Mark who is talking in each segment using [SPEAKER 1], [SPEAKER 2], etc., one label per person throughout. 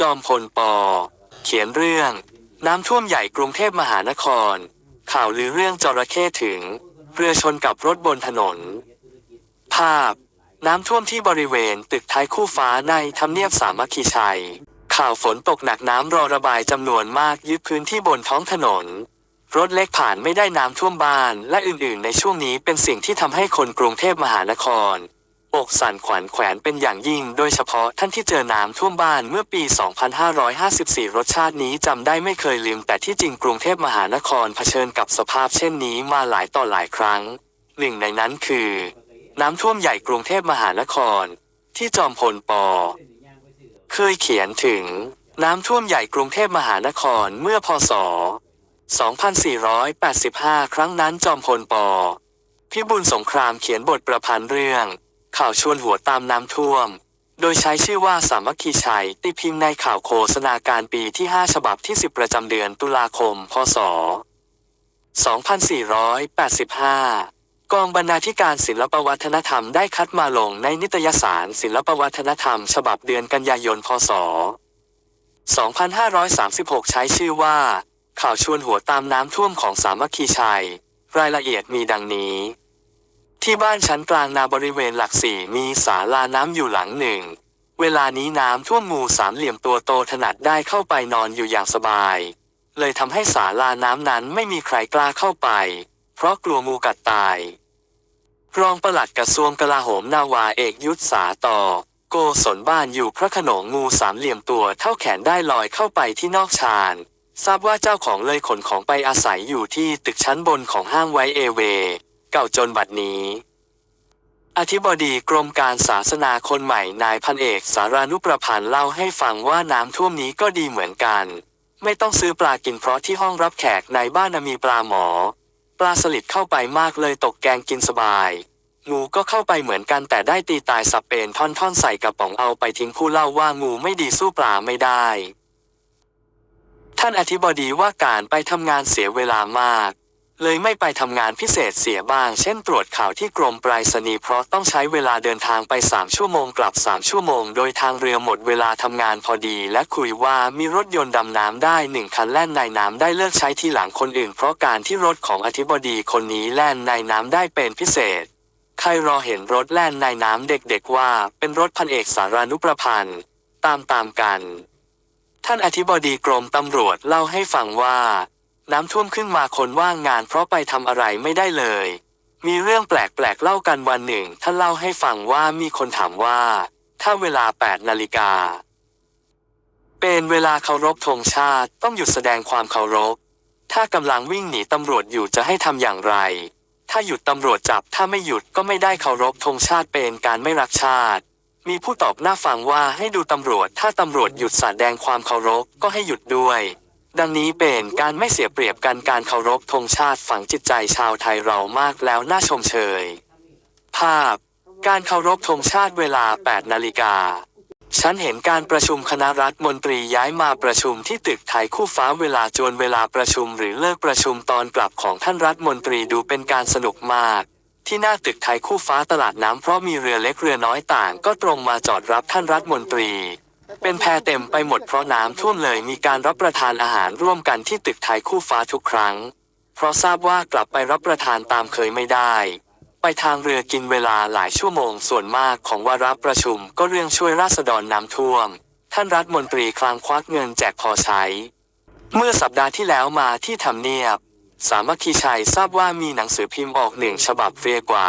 [SPEAKER 1] จอมพลปอ เขียนเรื่อง น้ำท่วมใหญ่กรุงเทพมหานคร ข่าวลือเรื่องจระเข้ถึง เรือชนกับรถบนถนน ภาพ น้ำท่วมที่บริเวณตึกท้ายคู่ฟ้าในทำเนียบสามัคคีชัย ข่าวฝนตกหนักน้ำรอระบายจำนวนมากยึดพื้นที่บนท้องถนน รถเล็กผ่านไม่ได้น้ำท่วมบ้านและอื่นๆ ในช่วงนี้เป็นสิ่งที่ทำให้คนกรุงเทพมหานคร อกสั่นขวัญแขวนเป็นอย่างยิ่ง โดยเฉพาะท่านที่เจอน้ำท่วมบ้านเมื่อปี 2554 รสชาตินี้จำได้ไม่เคยลืม แต่ที่จริงกรุงเทพมหานครเผชิญกับสภาพเช่นนี้มาหลายต่อหลายครั้ง หนึ่งในนั้นคือ น้ำท่วมใหญ่กรุงเทพมหานคร ที่จอมพลปอเคยเขียนถึงน้ำท่วมใหญ่กรุงเทพมหานครเมื่อพศ 2485 ครั้งนั้นจอมพลปพิบูลสงครามเขียนบทประพันธ์เรื่อง ข่าวชวนหัวตามน้ำท่วม โดยใช้ชื่อว่าสามัคคีชัยตีพิมพ์ในข่าวโฆษณาการปีที่ 5 ฉบับที่ 10 ประจำเดือนตุลาคม พศ 2485 กองบรรณาธิการศิลปวัฒนธรรมได้คัดมาลงในนิตยสารศิลปวัฒนธรรม ฉบับเดือนกันยายน พศ 2536 ใช้ชื่อว่า ข่าวชวนหัวตามน้ำท่วมของสามัคคีชัย รายละเอียดมีดังนี้ ที่บ้านชั้นกลางนาบริเวณหลักสี่มีศาลาน้ำอยู่หลังหนึ่ง เวลานี้น้ำท่วมงูสามเหลี่ยมตัวโตถนัดได้เข้าไปนอนอยู่อย่างสบาย เลยทำให้ศาลาน้ำนั้นไม่มีใครกล้าเข้าไป เพราะกลัวงูกัดตาย รองปลัดกระทรวงกลาโหมนาวาเอกยุทธสาต่อ โกศลบ้านอยู่พระขนงงูสามเหลี่ยมตัวเท่าแขนได้ลอยเข้าไปที่นอกชานทราบว่าเจ้าของเลยขนของไปอาศัยอยู่ที่ตึกชั้นบนของห้างไว้เอเว เก่าจนบัดนี้ อธิบดีกรมการศาสนาคนใหม่นายพันเอกสารานุประพันธ์เล่าให้ฟังว่าน้ำท่วมนี้ก็ดีเหมือนกัน ไม่ต้องซื้อปลากินเพราะที่ห้องรับแขกในบ้านมีปลาหมอ ปลาสลิดเข้าไปมากเลยตกแกงกินสบายงูก็เข้าไปเหมือนกันแต่ได้ตีตายสับเป็นท่อนๆใส่กระป๋องเอาไปทิ้งผู้เล่าว่างูไม่ดีสู้ปลาไม่ได้ ท่านอธิบดีว่าการไปทำงานเสียเวลามาก เลยไม่ไปทำงานพิเศษเสียบ้าง เช่นตรวจข่าวที่กรมปรษณีย์เพราะต้องใช้เวลาเดินทางไป 3 ชั่วโมงกลับ 3 ชั่วโมง โดยทางเรือหมดเวลาทำงานพอดี และคุยว่ามีรถยนต์ดำน้ำได้หนึ่งคันแล่นในน้ำได้เลิกใช้ที่หลังคนอื่น เพราะการที่รถของอธิบดีคนนี้แล่นในน้ำได้เป็นพิเศษ ใครรอเห็นรถแล่นในน้ำเด็กๆว่า เป็นรถพันเอกสารานุประพันธ์ตามตามๆกัน ท่านอธิบดีกรมตำรวจเล่าให้ฟังว่า น้ำท่วมขึ้นมาคนว่างงานเพราะไปทำอะไรไม่ได้เลย มีเรื่องแปลกๆเล่ากันวันหนึ่ง ท่านเล่าให้ฟังว่ามีคนถามว่า ถ้าเวลา 8 นาฬิกา เป็นเวลาเคารพธงชาติต้องหยุดแสดงความเคารพ ถ้ากำลังวิ่งหนีตำรวจอยู่จะให้ทำอย่างไร ถ้าหยุดตำรวจจับถ้าไม่หยุดก็ไม่ได้เคารพธงชาติเป็นการไม่รักชาติ มีผู้ตอบหน้าฟังว่าให้ดูตำรวจ ถ้าตำรวจหยุดแสดงความเคารพก็ให้หยุดด้วย ดังนี้เป็นการไม่เสียเปรียบกันการเคารพธงชาติฝังจิตใจชาวไทยเรามากแล้วน่าชมเชย ภาพ การเคารพธงชาติเวลา 8 นาฬิกา ฉันเห็นการประชุมคณะรัฐมนตรีย้ายมาประชุมที่ตึกไทยคู่ฟ้าเวลาจวนเวลาประชุมหรือเลิกประชุมตอนกลับของท่านรัฐมนตรีดูเป็นการสนุกมากที่หน้าตึกไทยคู่ฟ้าตลาดน้ำเพราะมีเรือเล็กเรือน้อยต่าง ก็ตรงมาจอดรับท่านรัฐมนตรี เป็นแพเต็มไปหมดเพราะน้ำท่วมเลยมีการรับประทานอาหารร่วมกันที่ตึกไทยคู่ฟ้าทุกครั้ง เพราะทราบว่ากลับไปรับประทานตามเคยไม่ได้ ไปทางเรือกินเวลาหลายชั่วโมงส่วนมากของวาระประชุมก็เรื่องช่วยราษฎรน้ำท่วม ท่านรัฐมนตรีคลังควักเงินแจกพอใช้ เมื่อสัปดาห์ที่แล้วมาที่ทำเนียบ สามัคคีชัยทราบว่ามีหนังสือพิมพ์ออกหนึ่งฉบับเรียกว่า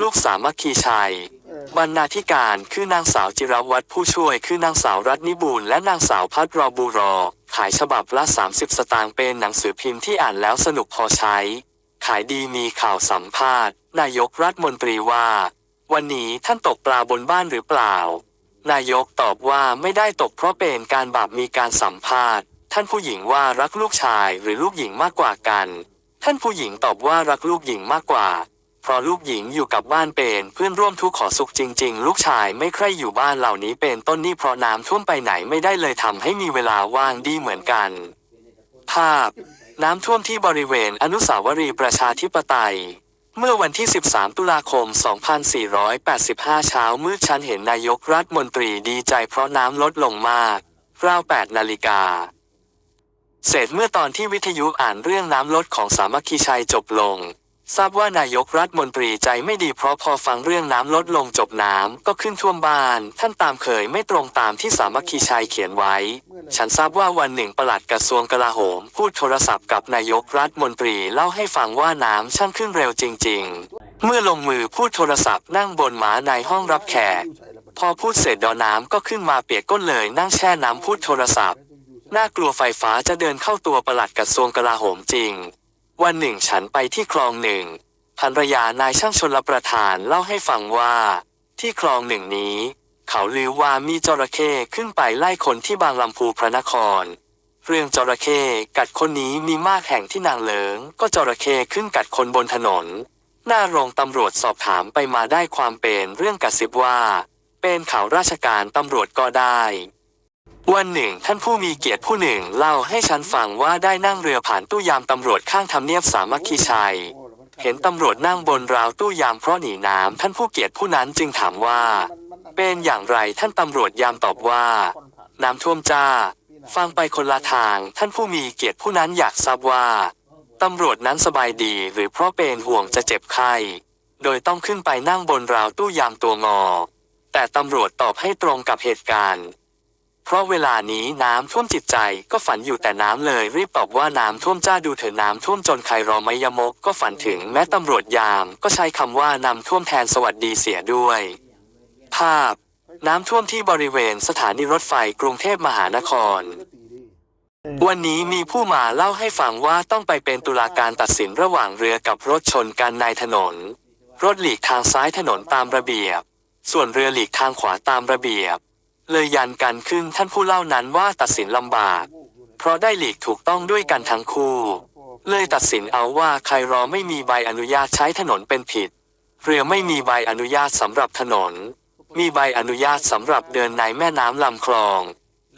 [SPEAKER 1] ลูกสามัคคีชัย บรรณาธิการคือนางสาวจิรวัตรผู้ช่วยคือนางสาวรัตนิบูลและนางสาวพัทรบูรอ ขายฉบับละ 30 สตางค์เป็นหนังสือพิมพ์ที่อ่านแล้วสนุกพอใช้ ขายดีมีข่าวสัมภาษณ์ นายกรัฐมนตรีว่า วันนี้ท่านตกปลาบนบ้านหรือเปล่า นายกตอบว่าไม่ได้ตกเพราะเป็นการบาปมีการสัมภาษณ์ ท่านผู้หญิงว่ารักลูกชายหรือลูกหญิงมากกว่ากัน ท่านผู้หญิงตอบว่ารักลูกหญิงมากกว่า เพราะลูกหญิงอยู่กับบ้านเป็นเพื่อนร่วมทุกข์ขอสุขจริง ๆ ลูกชายไม่ใคร่อยู่บ้านเหล่านี้เป็นต้นนี่เพราะน้ำท่วมไปไหนไม่ได้เลยทำให้มีเวลาว่างดีเหมือนกัน ภาพ น้ำท่วมที่บริเวณอนุสาวรีย์ประชาธิปไตยเมื่อวันที่ 13 ตุลาคม 2485 เช้ามืดฉันเห็นนายกรัฐมนตรีดีใจเพราะน้ำลดลงมาก ราว 8 นาฬิกา เสร็จเมื่อตอนที่วิทยุอ่านเรื่องน้ำลดของสามัคคีชัยจบลง ทราบว่านายกรัฐมนตรีใจไม่ดีเพราะพอฟังเรื่องน้ำลดลงจบน้ำก็ขึ้นท่วมบ้าน ท่านตามเคยไม่ตรงตามที่สามัคคีชัยเขียนไว้ ฉันทราบว่าวันหนึ่งปลัดกระทรวงกลาโหม พูดโทรศัพท์กับนายกรัฐมนตรีเล่าให้ฟังว่าน้ำช่างขึ้นเร็วจริง ๆ เมื่อลงมือพูดโทรศัพท์นั่งบนหมาในห้องรับแขก พอพูดเสร็จดอน้ำก็ขึ้นมาเปียกก้นเลยนั่งแช่น้ำพูดโทรศัพท์ น่ากลัวไฟฟ้าจะเดินเข้าตัวประหลัดกระทรวงกลาโหมจริง วันหนึ่งฉันไปที่คลองหนึ่งภรรยานายช่างชนลประทานเล่าให้ฟังว่า ที่คลองหนึ่งนี้ เขาลือว่ามีจระเข้ขึ้นไปไล่คนที่บางลำพูพระนคร เรื่องจระเข้กัดคนนี้มีมากแห่งที่นางเลิง ก็จระเข้ขึ้นกัดคนบนถนน หน้าโรงตำรวจสอบถามไปมาได้ความเป็นเรื่องกระซิบว่า เป็นข่าวราชการตำรวจก็ได้ วันหนึ่ง ท่านผู้มีเกียรติผู้หนึ่งเล่าให้ฉันฟังว่าได้นั่งเรือผ่านตู้ยามตำรวจข้างทำเนียบสามัคคีชัย เห็นตำรวจนั่งบนราวตู้ยามเพราะหนีน้ำท่านผู้เกียรติผู้นั้นจึงถามว่า เป็นอย่างไรท่านตำรวจยามตอบว่า น้ำท่วมจ้า ฟังไปคนละทาง ท่านผู้มีเกียรติผู้นั้นอยากทราบว่าตำรวจนั้นสบายดีหรือเพราะเป็นห่วงจะเจ็บไข้โดยต้องขึ้นไปนั่งบนราวตู้ยามตัวงอ แต่ตำรวจตอบให้ตรงกับเหตุการณ์ เพราะเวลานี้น้ำท่วมจิตใจก็ฝันอยู่แต่น้ำเลย รีบตอบว่าน้ำท่วมจ้าดูเถอะน้ำท่วมจนใครรอไม่ยมก ก็ฝันถึงแม้ตำรวจยาม ก็ใช้คำว่านำท่วมแทนสวัสดีเสียด้วย ภาพ น้ำท่วมที่บริเวณสถานีรถไฟกรุงเทพมหานคร วันนี้มีผู้มาเล่าให้ฟังว่าต้องไปเป็นตุลาการตัดสินระหว่างเรือกับรถชนกันในถนน รถหลีกทางซ้ายถนนตามระเบียบ ส่วนเรือหลีกทางขวาตามระเบียบ เลยยันกันขึ้นท่านผู้เล่านั้นว่าตัดสินลำบาก เพราะได้หลีกถูกต้องด้วยกันทั้งคู่ เลยตัดสินเอาว่าใครรอไม่มีใบอนุญาตใช้ถนนเป็นผิด เรือไม่มีใบอนุญาตสำหรับถนน มีใบอนุญาตสำหรับเดินในแม่น้ำลำคลอง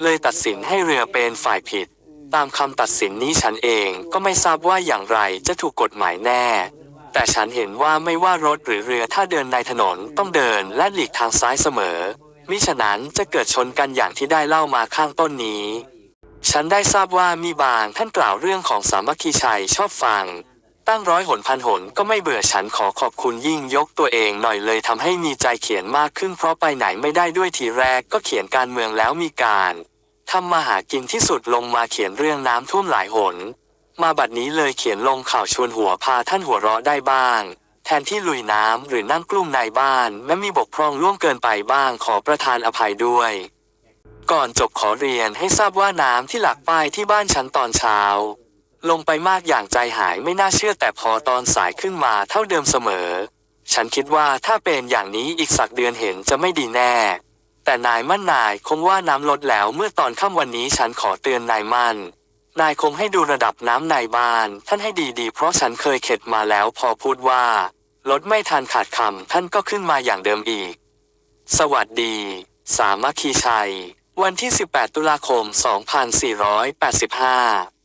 [SPEAKER 1] เลยตัดสินให้เรือเป็นฝ่ายผิด ตามคำตัดสินนี้ฉันเองก็ไม่ทราบว่าอย่างไรจะถูกกฎหมายแน่ แต่ฉันเห็นว่าไม่ว่ารถหรือเรือถ้าเดินในถนนต้องเดินและหลีกทางซ้ายเสมอ มิฉะนั้นจะเกิดชนกันอย่างที่ได้เล่ามาข้างต้นนี้ ฉันได้ทราบว่ามีบางท่านกล่าวเรื่องของสามัคคีชัยชอบฟัง ตั้งร้อยหนพันหนก็ไม่เบื่อฉันขอขอบคุณยิ่งยกตัวเองหน่อยเลยทำให้มีใจเขียนมากขึ้นเพราะไปไหนไม่ได้ด้วยทีแรกก็เขียนการเมืองแล้วมีการทำมาหากินที่สุดลงมาเขียนเรื่องน้ำท่วมหลายหน มาบัดนี้เลยเขียนลงข่าวชวนหัวพาท่านหัวเราะได้บ้าง แทนที่ลุยน้ำหรือนั่งกลุ้มในบ้าน แม้มีบกพร่องล่วงเกินไปบ้างขอประทานอภัยด้วย ก่อนจบขอเรียนให้ทราบว่าน้ำที่หลักป้ายที่บ้านฉันตอนเช้า ลงไปมากอย่างใจหายไม่น่าเชื่อแต่พอตอนสายขึ้นมาเท่าเดิมเสมอ ฉันคิดว่าถ้าเป็นอย่างนี้อีกสักเดือนเห็นจะไม่ดีแน่ แต่นายมั่นนายคงว่าน้ำลดแล้วเมื่อตอนค่ำวันนี้ฉันขอเตือนนายมั่นนายคงให้ดูระดับน้ำในบ้าน ท่านให้ดีๆ เพราะฉันเคยเข็ดมาแล้วพอพูดว่า ลดไม่ทันขาดคำท่านก็ขึ้นมาอย่างเดิมอีก สวัสดี สามัคคีชัย วันที่ 18 ตุลาคม 2485